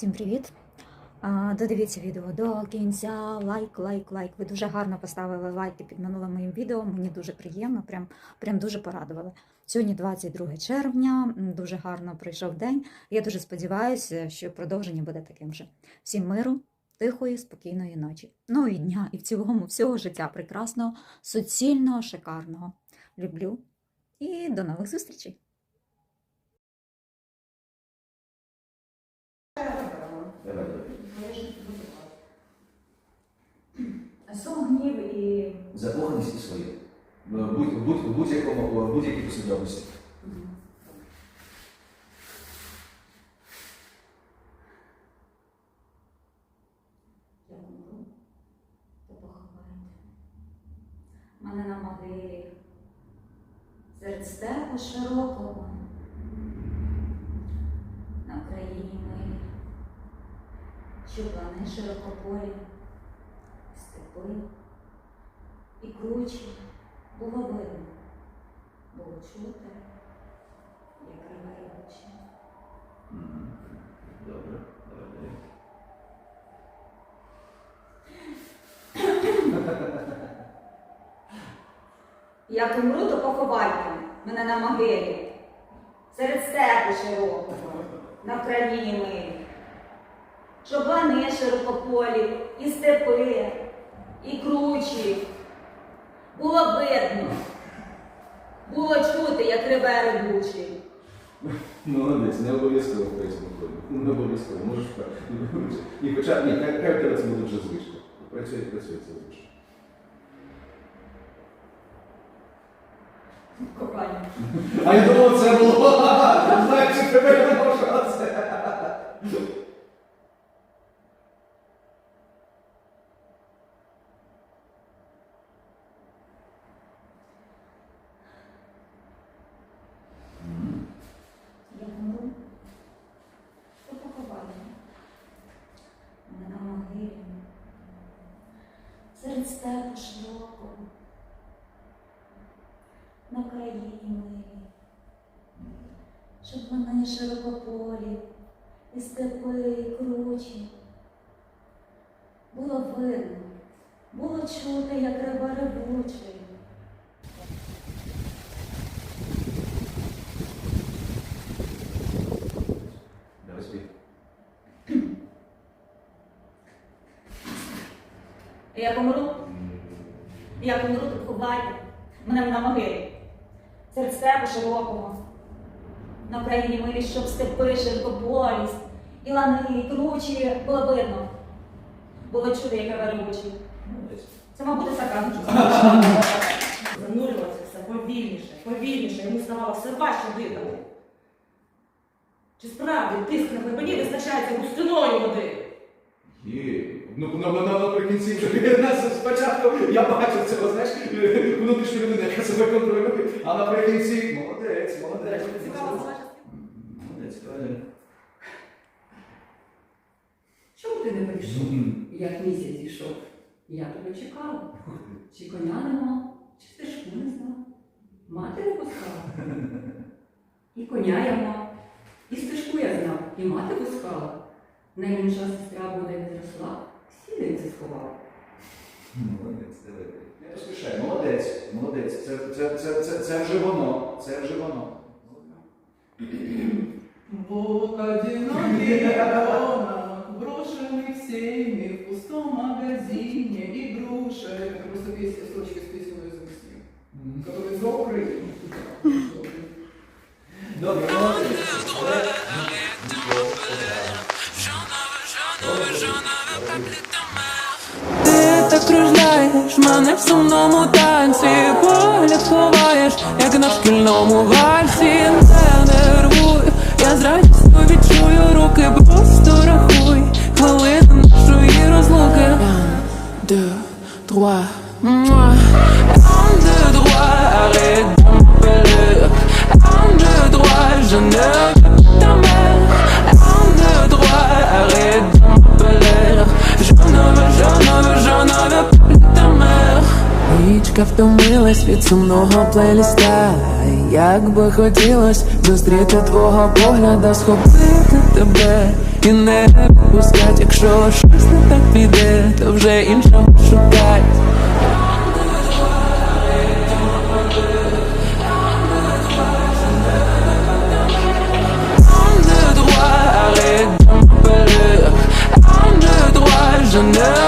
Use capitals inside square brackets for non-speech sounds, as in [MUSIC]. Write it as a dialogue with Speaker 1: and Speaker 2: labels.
Speaker 1: Всім привіт! Додивіться відео до кінця. Лайк, лайк, лайк. Ви дуже гарно поставили лайки під минулим моїм відео. Мені дуже приємно, прям, прям дуже порадували. Сьогодні 22 червня, дуже гарно пройшов день. Я дуже сподіваюся, що продовження буде таким же. Всім миру, тихої, спокійної ночі. Ну і дня, і в цілому всього життя прекрасного, суцільного, шикарного. Люблю і до нових зустрічей!
Speaker 2: Давай.
Speaker 1: Сум, гнів і
Speaker 2: Закоханість і своє. Будь, будь, будь-якому, будь-якій послідовності.
Speaker 1: Мене на могилі серед степу широкого, на країні милі, що плани широкополі, степи і кручі було видно, було чути, як реве очі.
Speaker 2: Добре, давай.
Speaker 1: Як умру, то поховайте мене на могилі, серед степу широкого, на країні милі. Щоб лани широкополі, і степи, і кручі. Було видно, було чути, як реве ревучий.
Speaker 2: Молодець, не обов'язково в третьому колі. Не обов'язково, можеш. І хоча, ні, хай в тебе це буде вже звичка. Працює, працює це звичка.
Speaker 1: Кохання.
Speaker 2: А я думав, це було. [LAUGHS] Я тебе не можу це.
Speaker 1: Я умру, то поховайте мене на могилі, степу широкого, на країні милі, щоб вони широкополі, і степи, і кручі. Було видно, було чути, як рива ревучий.
Speaker 2: Давай спій.
Speaker 1: Як умру, як умру, то поховайте мене на могилі. Серед степу широкого, на країні милі, щоб степи широкополість, і лани, і кручі було видно. Було чути, як ревучі.
Speaker 2: Молодець.
Speaker 1: Це, мабуть, сарказм.
Speaker 3: Занурювався все повільніше, повільніше, йому ставало все важче дихати. Чи справді тиск на глибині визначається густиною води?
Speaker 2: Є. Ну, ну, ну, ну, наприкінці [LAUGHS] спочатку я бачив цього, знаєш, внутрішню людину, яка себе контролює, а наприкінці молодець, молодець. Молодець.
Speaker 4: Чому ти не прийшов? Як місяць йшов? Я тебе чекала. Чи коня нема, чи стежку не знав. Мати не пускала. І коня я мав, і стежку я знав, і мати пускала. Найменша сестра буде не зросла, сідниці сховала.
Speaker 2: Молодець, давай. Не поспішай, молодець, молодець. Це, це, це, це, це вже воно, це вже воно.
Speaker 5: Бог одинокий ребенок, брошенный всеми в пустом магазине игрушек. Это просто песня, строчки с песенной записи, которые за Украину.
Speaker 2: Добре, молодець.
Speaker 6: Кружляєш мене в сумному танці, погляд ховаєш, як на шкільному вальсі, не нервуй, я з радістю відчую руки, просто рахуй хвилини нашої розлуки. Муа. Un, deux, trois, arrête de m'appeler. Un, deux, trois, je ne втомилась від сумного плейліста. Як би хотілось зустріти твого погляда, схопити тебе і не пускать, якщо щось не так піде, то вже іншого шукать. Under the wire,